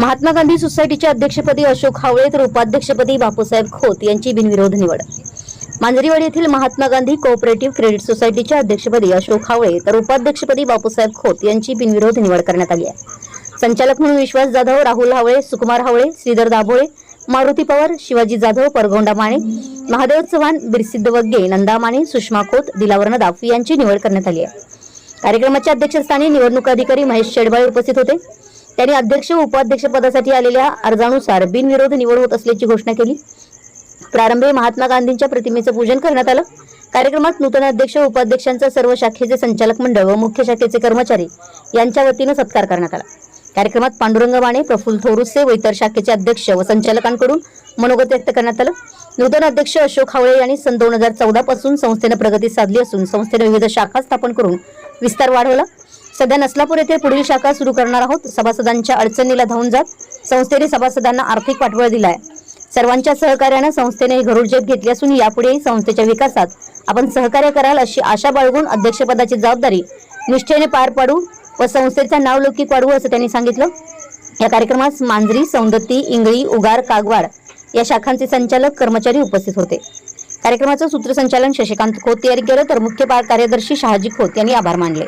महात्मा गांधी सोसायटीच्या अध्यक्षपदी अशोक हावळे तर उपाध्यक्षपदी बापूसाहेब खोत यांची बिनविरोध निवड. मांजरीवाडी येथील महात्मा गांधी कोऑपरेटिव्ह क्रेडिट सोसायटीच्या अध्यक्षपदी अशोक हावळे तर उपाध्यक्षपदी बापूसाहेब खोत यांची बिनविरोध निवड करण्यात आली आहे. संचालक म्हणून विश्वास जाधव राहुल हावळे सुकुमार हावळे श्रीधर दाभोळे मारुती पवार शिवाजी जाधव परगोंडा माने महादेव चव्हाण बिरसिद्ध वग्गे नंदा माने सुषमा खोत दिलावर नदाफ यांची निवड करण्यात आली आहे. कार्यक्रमाच्या अध्यक्षस्थानी निवडणूक अधिकारी महेश शेडबाळे उपस्थित होते. त्यांनी अध्यक्ष व उपाध्यक्ष पदासाठी आलेल्या अर्जानुसार बिनविरोध निवड होत असल्याची घोषणा केली. प्रारंभी महात्मा गांधींच्या प्रतिमेचं पूजन करण्यात आलं. कार्यक्रमात नूतन अध्यक्ष व उपाध्यक्षांचा सर्व शाखेचे संचालक मंडळ व मुख्य शाखेचे कर्मचारी यांच्या वतीनं सत्कार करण्यात आला. कार्यक्रमात पांडुरंग माने प्रफुल्ल थोरुसे व इतर शाखेचे अध्यक्ष व संचालकांकडून मनोगत व्यक्त करण्यात आलं. नूतन अध्यक्ष अशोक हावळे यांनी सन दोन हजार चौदा पासून संस्थेनं प्रगती साधली असून संस्थेनं विविध शाखा स्थापन करून विस्तार वाढवला. सध्या नसलापूर येथे पुढील शाखा सुरू करणार आहोत. सभासदांच्या अडचणीला धावून जात संस्थेने सभासदांना आर्थिक पाठबळ दिलाय. सर्वांच्या सहकार्यानं संस्थेने ही घरोडजेप घेतली असून यापुढेही संस्थेच्या विकासात आपण सहकार्य कराल अशी आशा बाळगून अध्यक्षपदाची जबाबदारी निष्ठेने पार पाडू व संस्थेचं नाव लौकिक वाढवू असं त्यांनी सांगितलं. या कार्यक्रमात मांजरी सौंदत्ती इंगळी उगार कागवाड या शाखांचे संचालक कर्मचारी उपस्थित होते. कार्यक्रमाचं सूत्रसंचालन शशिकांत खोत यांनी केलं तर मुख्य कार्यदर्शी शहाजी खोत यांनी आभार मानले.